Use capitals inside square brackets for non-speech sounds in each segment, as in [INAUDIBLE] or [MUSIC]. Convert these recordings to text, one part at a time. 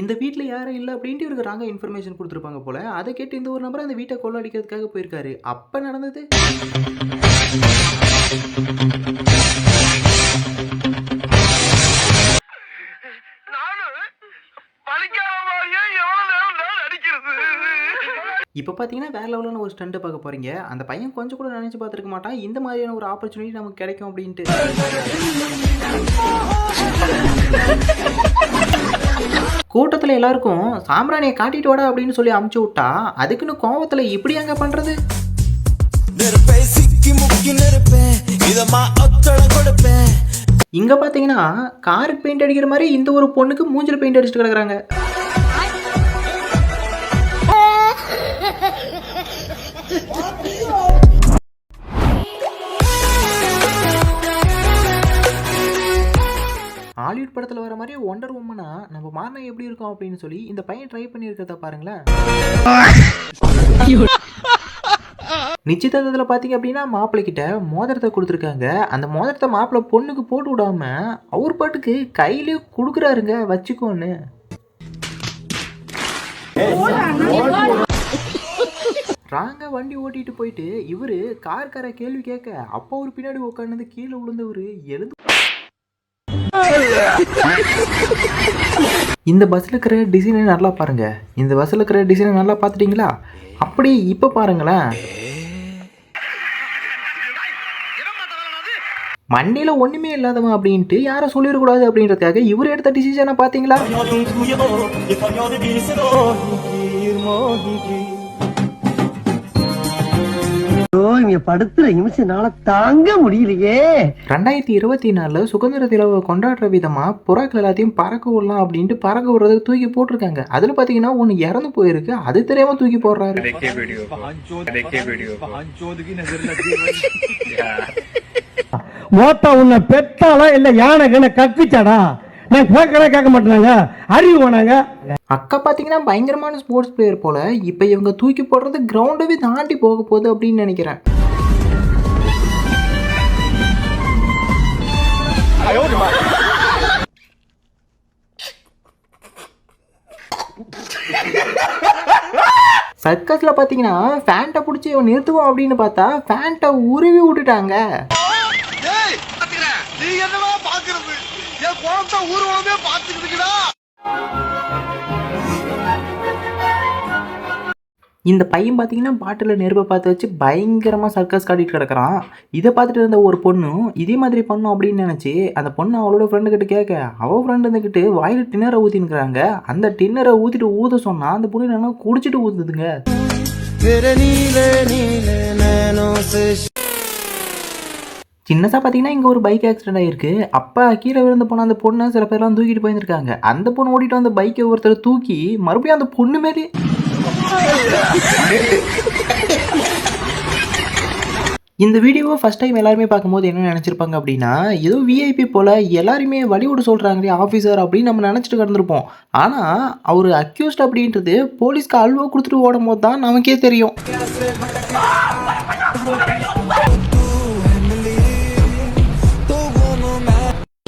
இந்த வீட்டில் யாரும் இல்லை அப்படின்ட்டு இவருக்கு ராங்க இன்ஃபர்மேஷன் கொடுத்துருப்பாங்க போல. அதை கேட்டு இந்த ஒரு நபர் அந்த வீட்டை கொள்ளடிக்கிறதுக்காக போயிருக்காரு. அப்போ நடந்தது? இப்போ பார்த்தீங்கன்னா வேற லெவலான ஒரு ஸ்டண்ட்டை பார்க்க போறீங்க. அந்த பையன் கொஞ்சம் கூட நினைச்சு பார்த்துருக்க மாட்டான். இந்த மாதிரியான ஒரு ஆப்பர்ச்சுனிட்டி நமக்கு கிடைக்கும் அப்படின்ட்டு. [LAUGHS] கூட்டத்தில் எல்லாருக்கும் சாம்பிராணியை காட்டிட்டு வாடா அப்படின்னு சொல்லி அமுச்சு விட்டா அதுக்குன்னு கோவத்தில் இப்படி அங்கே பண்ணுறது நெருப்பை சிக்கி இங்கே பார்த்தீங்கன்னா காருக்கு பெயிண்ட் அடிக்கிற மாதிரி இந்த ஒரு பொண்ணுக்கு மூஞ்சில் பெயிண்ட் அடிச்சுட்டு கிடக்குறாங்க. ஹாலிவுட் படத்தில் வர மாதிரி ஒண்டர் உமனா நம்ம மாறினா எப்படி இருக்கும் அப்படின்னு சொல்லி இந்த பையன் ட்ரை பண்ணியிருக்கிறத பாருங்களேன். நிச்சயதார்த்தத்தில் பார்த்தீங்க அப்படின்னா மாப்பிள்ளை கிட்ட மோதிரத்தை கொடுத்துருக்காங்க. அந்த மோதிரத்தை மாப்பிள்ளை பொண்ணுக்கு போட்டு விடாம அவர் பாட்டுக்கு கையிலே கொடுக்குறாருங்க வச்சுக்கோன்னு. ராங்க வண்டி ஓட்டிட்டு போயிட்டு இவரு கார்கார கேள்வி கேட்க அப்போ ஒரு பின்னாடி உட்காந்து கீழே விழுந்தவர் எழுந்து [LAUGHS] இந்த பஸ்ஸில் இருக்கிற டிசைனை நல்லா பாருங்க. இந்த பஸ்ஸில் இருக்கிற டிசைனை நல்லா பார்த்துட்டீங்களா? அப்படி இப்போ பாருங்களேன். மண்டையில் ஒன்றுமே இல்லாதவன் அப்படின்ட்டு யாரும் சொல்லிடக்கூடாது அப்படின்றதுக்காக இவர் எடுத்த டிசிஷனை பார்த்தீங்களா? படுத்துற நிமிஷனால தாங்க முடியலையே. ரெண்டாயிரத்தி இருபத்தி நாலுல சுதந்திர கொண்டாடுற விதமா புறாக்கள் பறக்க விடலாம் அப்படின்ட்டு பறக்க விடுறதுக்கு தூக்கி போட்டிருக்காங்க. அதுல பாத்தீங்கன்னா ஒன்னு இறந்து போயிருக்கு அது தெரியாம தூக்கி போடுறாரு. மோட்டா உன்னை பெத்தாளா இல்ல யானை கண்ண கக்குச்சாடா? நான் கேட்கலாம் கேட்க மாட்டேனாங்க. அறிவு வேணாங்க. அக்கா பார்த்தீங்கன்னா பயங்கரமான ஸ்போர்ட்ஸ் பிளேயர் போல இப்போ இவங்க தூக்கி போடுறது கிரவுண்டவே தாண்டி போக போகுது அப்படின்னு நினைக்கிறேன். சர்க்கஸில் பார்த்தீங்கன்னா ஃபேண்ட்டை பிடிச்சி இவன் நிறுத்துவோம் அப்படின்னு பார்த்தா ஃபேண்ட்டை உருவி விட்டுட்டாங்க. குழந்தை ஊர்வலமே பாத்துக்கிட்டுடா இந்த பையன் பார்த்தீங்கன்னா பாட்டில் நெருப்பை பார்த்து வச்சு பயங்கரமாக சர்க்கஸ் காட்டிட்டு கிடக்குறான். இதை பார்த்துட்டு இருந்த ஒரு பொண்ணும் இதே மாதிரி பண்ணும் அப்படின்னு நினச்சி அந்த பொண்ணு அவளோட ஃப்ரெண்டு கிட்ட கேட்க அவள் ஃப்ரெண்டு இருந்துக்கிட்டு வாயில் டின்னரை ஊற்றினுக்கிறாங்க அந்த டின்னரை ஊற்றிட்டு ஊத சொன்னால் அந்த பொண்ணு என்னன்னா குடிச்சிட்டு ஊற்றுதுங்க சின்னதாக பார்த்தீங்கன்னா இங்கே ஒரு பைக் ஆக்சிடென்ட் ஆகிருக்கு அப்போ கீழே விழுந்து போன அந்த பொண்ணை சில பேர்லாம் தூக்கிட்டு போயிருந்திருக்காங்க. அந்த பொண்ணு ஓடிட்டு வந்த பைக்கை ஒருத்தர் தூக்கி மறுபடியும் அந்த பொண்ணு மேலே இந்த வீடியோவை ஃபஸ்ட் டைம் எல்லாருமே பார்க்கும்போது என்ன நினச்சிருப்பாங்க அப்படின்னா ஏதோ விஐபி போல் எல்லாருமே வழிவிட சொல்கிறாங்களே ஆஃபீஸர் அப்படின்னு நம்ம நினச்சிட்டு கிடந்திருப்போம். ஆனால் அவர் அக்யூஸ்ட் அப்படின்றது போலீஸ்க்கு அல்வா கொடுத்துட்டு ஓடும் போது தான் நமக்கே தெரியும்.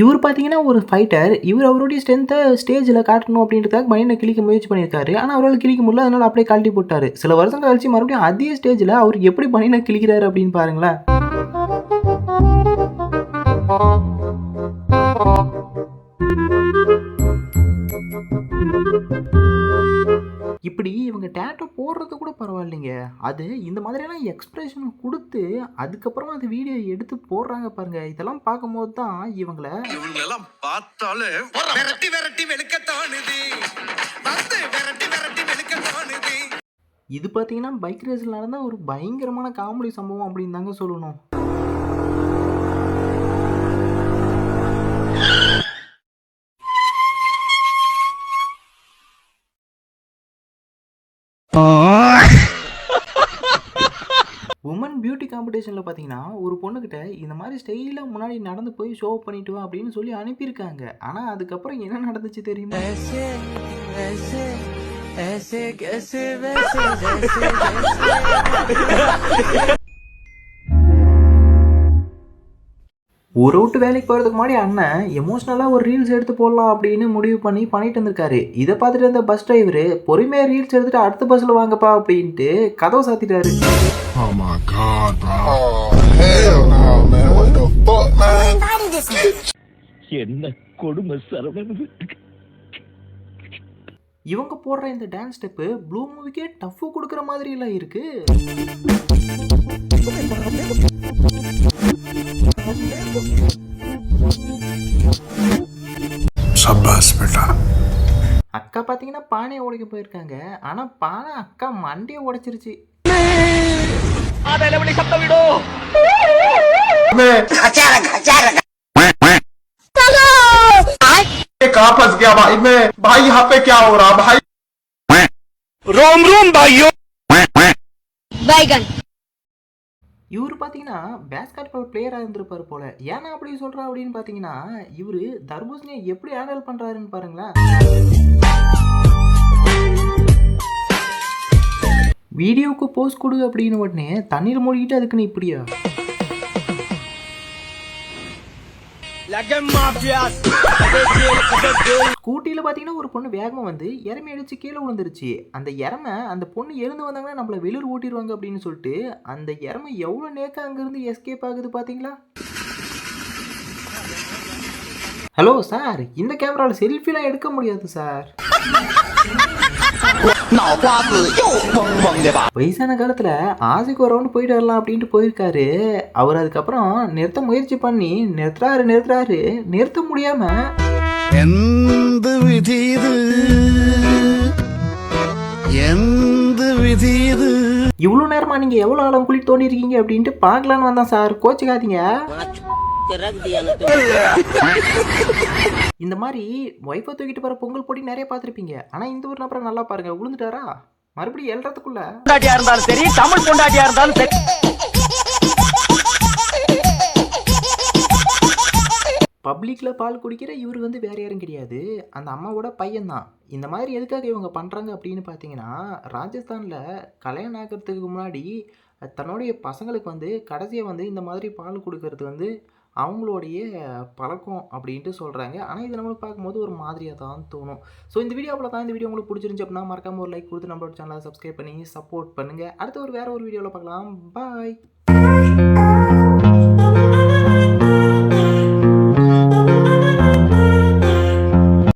இவர் பார்த்தீங்கன்னா ஒரு ஃபைட்டர் இவர் அவருடைய ஸ்ட்ரென்த்தை ஸ்டேஜில் காட்டணும் அப்படின்றதுக்காக பனியனை கிழிக்க முயற்சி பண்ணியிருக்காரு. ஆனால் அவரால் கிழிக்க முடியல. அதனால் அப்படியே கழட்டி போட்டார். சில வருஷம் கழிச்சு மறுபடியும் அதே ஸ்டேஜில் அவர் எப்படி பனியனை கிழிக்கிறாரு அப்படின்னு பாருங்களேன். இப்படி இவங்க டேட்டோ பரவாயில்லைங்க அது இந்த மாதிரியெல்லாம் எக்ஸ்பிரஷன் கொடுத்து அதுக்கப்புறமா அந்த வீடியோ எடுத்து போடுறாங்க பாருங்க. இதெல்லாம் பார்க்கும்போது தான் இவங்களை இவங்களெல்லாம் பார்த்தாலே விரட்டி விரட்டி வெளுக்க தோணுது வந்து விரட்டி விரட்டி வெளுக்க தோணுது இது பார்த்தீங்கன்னா பைக் ரேஸில் நடந்த ஒரு பயங்கரமான காமெடி சம்பவம் அப்படின்னு தாங்க சொல்லணும் உமன் பியூட்டி காம்படிஷனில் பார்த்தீங்கன்னா ஒரு பொண்ணுக்கிட்ட இந்த மாதிரி ஸ்டைலாக முன்னாடி நடந்து போய் ஷோ பண்ணிட்டு வா அப்படின்னு சொல்லி அனுப்பியிருக்காங்க. ஆனால் அதுக்கப்புறம் என்ன நடந்துச்சு தெரியுமா? ஒரு விட்டு வேலைக்கு போகிறதுக்கு முன்னாடி அண்ணன் எமோஷ்னலாக ஒரு ரீல்ஸ் எடுத்து போடலாம் அப்படின்னு முடிவு பண்ணி பண்ணிட்டு இருந்திருக்காரு. இதை பார்த்துட்டு இருந்த பஸ் டிரைவர் பொறுமையாக ரீல்ஸ் எடுத்துட்டு அடுத்த பஸ்ஸில் வாங்கப்பா அப்படின்ட்டு கதவை சாத்திட்டாரு. Oh my god, இவங்க போடுற இந்த டான்ஸ் ஸ்டெப்பு ப்ளூ மூவிக்கே டஃப்பு கொடுக்குற மாதிரிலாம் இருக்கு அக்கா பார்த்தீங்கன்னா பானையை உடைக்க போயிருக்காங்க ஆனா பானை அக்கா மண்டையை உடைச்சிருச்சு சப்தம் விடும் कहाँ फंस गया भाई मैं भाई यहाँ पे क्या हो रहा भाई बैगन இவர் பார்த்தீங்கன்னா பேஸ்கெட் பால் பிளேயராக இருந்திருப்பார் போல ஏன்னா அப்படி சொல்கிறா அப்படின்னு பார்த்தீங்கன்னா இவர் தர்பூசணியை எப்படி ஹேண்டில் பண்ணுறாருன்னு பாருங்களேன் வீடியோவுக்கு போஸ்ட் கொடு அப்படின்னு உடனே தண்ணீர் மூழ்கிட்டு அதுக்கு நீ இப்படியா கூட்டியில் பார்த்தீங்கன்னா ஒரு பொண்ணு வேகமாக வந்து இறமை அடிச்சு கீழே விழுந்துருச்சு. அந்த இறமை அந்த பொண்ணு எழுந்து வந்தாங்கன்னா நம்மளை வெளியூர் ஓட்டிடுவாங்க அப்படின்னு சொல்லிட்டு அந்த இறமை எவ்வளோ நேக்கா அங்கேருந்து எஸ்கேப் ஆகுது பார்த்தீங்களா ஹலோ சார் இந்த கேமராவில் செல்ஃபிலாம் எடுக்க முடியாது சார் வயசான காலத்தில் ஆசைக்கு ஒரு ரவுண்டு போயிட்டு வரலாம் அப்படின்ட்டு போயிருக்காரு. அவர் அதுக்கப்புறம் நிறுத்த முயற்சி பண்ணி நிறுத்துறாரு நிறுத்துறாரு. நிறுத்த முடியாம எந்த விதி இது? எந்த விதி இது? இவ்வளோ நேரமா நீங்கள் எவ்வளோ ஆழம் குழி தோண்டி இருக்கீங்க அப்படின்ட்டு பார்க்கலான்னு வந்தேன் சார் கோச்சுக்காதீங்க. [LAUGHS] இந்த மாதிரி ஒய்ஃபை தூக்கிட்டு போகிற பொங்கல் போட்டி நிறைய பார்த்துருப்பீங்க. ஆனால் இந்த ஒரு நபரை நல்லா பாருங்க. விழுந்துட்டாரா மறுபடியும் எழுறதுக்குள்ள பொண்டாட்டியா இருந்தாலும் சரி தமிழ் பொண்டாட்டியா இருந்தாலும் சரி. பப்ளிக்கில் பால் குடிக்கிற இவர் வந்து வேற யாரும் கிடையாது. அந்த அம்மாவோட பையன்தான். இந்த மாதிரி எதுக்காக இவங்க பண்ணுறாங்க அப்படின்னு பார்த்தீங்கன்னா ராஜஸ்தானில் கல்யாணம் ஆகிறதுக்கு முன்னாடி தன்னுடைய பசங்களுக்கு வந்து கடைசியாக வந்து இந்த மாதிரி பால் கொடுக்கறது வந்து அவங்களுடைய பழக்கம் அப்படின்ட்டு சொல்கிறாங்க ஆனால் இது நம்மளுக்கு பார்க்கும்போது ஒரு மாதிரியாக தான் தோணும். ஸோ இந்த வீடியோ அவ்வளோ தான் இந்த வீடியோ உங்களுக்கு பிடிச்சிருந்துச்சி அப்படின்னா மறக்காம ஒரு லைக் கொடுத்து நம்மளோட சேனலை சப்ஸ்கிரைப் பண்ணி சப்போர்ட் பண்ணுங்கள் அடுத்து ஒரு வேறு ஒரு வீடியோவில் பார்க்கலாம். பாய்